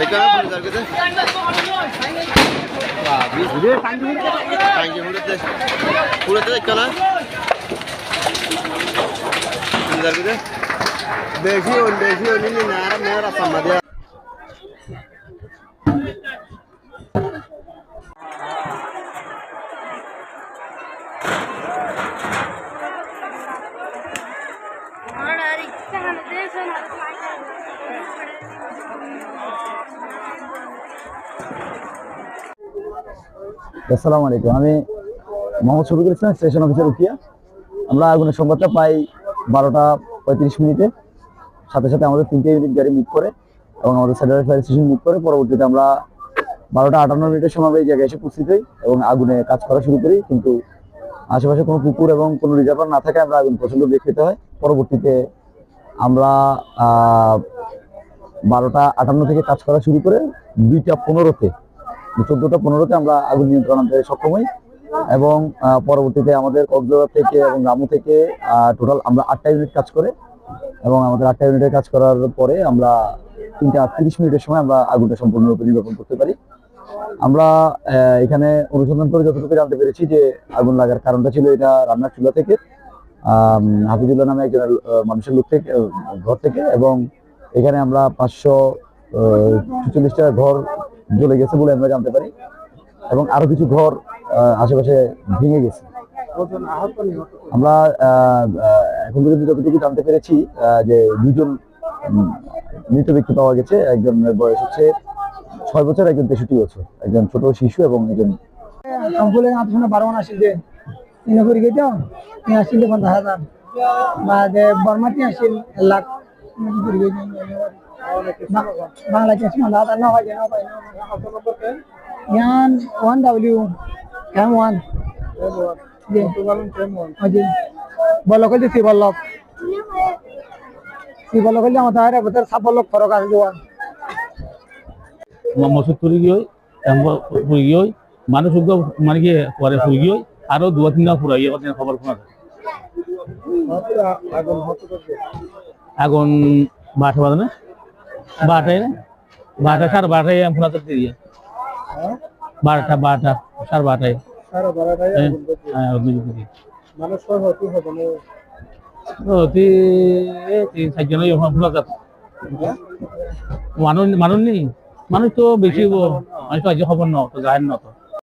দেখো দেখো না পুলিশ আর কেতে বেশি হল বেশি হল নি না মেরা সমাধি আসসালামু আলাইকুম। আমি মোহাম্মদ শফিকুল ইসলাম, স্টেশন অফিসার উকিয়া। আমরা আগুনের সংবাদটা পাই বারোটা পঁয়ত্রিশ মিনিটে। সাথে সাথে আমাদের তিনটে ইউনিট গাড়ি মিট করে এবং আমাদের স্যাটেলাইট ফায়ার স্টেশন মিট করে। পরবর্তীতে আমরা বারোটা আটান্ন মিনিটের সময় এই জায়গায় এসে উপস্থিত হই এবং আগুনে কাজ করা শুরু করি। কিন্তু আশেপাশে কোনো পুকুর এবং কোনো রিজার্ভার না থাকায় আমরা আগুন প্রচণ্ড বেগ পেতে হয়। পরবর্তীতে আমরা বারোটা আটান্ন থেকে কাজ করা শুরু করে দুইটা পনেরোতে, চোদ্দটা পনেরোতে আমরা আগুন নিয়ন্ত্রণ আনতে সক্ষম হই। এবং পরবর্তীতে আমাদের কক্সবাজার থেকে এবং রামু থেকে টোটাল আমরা আটটা ইউনিট কাজ করে। এবং আমাদের আটটা ইউনিটের কাজ করার পরে আমরা তিনটা তিরিশ মিনিটের সময় আমরা আগুনটা সম্পূর্ণরূপে নির্বাপন করতে পারি। আমরা এখানে অনুসন্ধান করে যতটুকু জানতে পেরেছি যে আগুন লাগার কারণটা ছিল এটা রান্নার চুলা থেকে হাফিজুল্লাহ নামে একজন মানুষের লোক থেকে, ঘর থেকে এবং এখানে আমরা পাঁচশো চুচল্লিশটা ঘর জ্বলে গেছে বলে আমরা জানতে পারি। এবং আরও কিছু ঘর আশেপাশে ভেঙে গেছে। আমরা এখন পর্যন্ত যতটুকু জানতে পেরেছি যে দুজন মৃত ব্যক্তি পাওয়া গেছে। একজনের বয়স হচ্ছে ছয় বছর, একজন তেষট্টি বছর। একজন ছোট শিশু এবং একজন সম্পূর্ণ আলোচনা বারো মান আসিল lakh Bangla one W M one block হচ্ছে সি বল্লক সি বল্লক হচ্ছে আমাদের ভেতর সাত বল্লক ফরক আছে জোয়ান মসুদ পুরি গিয়ে গিয়ে মানে কি পরে পুরি গিয়ে আরও দু তিন দিন পুরা কথা খবর শোনা আগুন বারোটা বাজে না? বারোটায় না? বারোটা সাড়ে বারোটায় আমি ফোনা করতে দিয়ে বারোটা বারোটা সাড়ে বারোটায়। হ্যাঁ, হ্যাঁ, আগুন জ্বলতে দিয়ে। ও, তি- এই তিন চারজন মানুষ মানুষ নেই। মানুষ তো বেশি মানুষ তো আজ খবর ন তো গায়ের ন তো।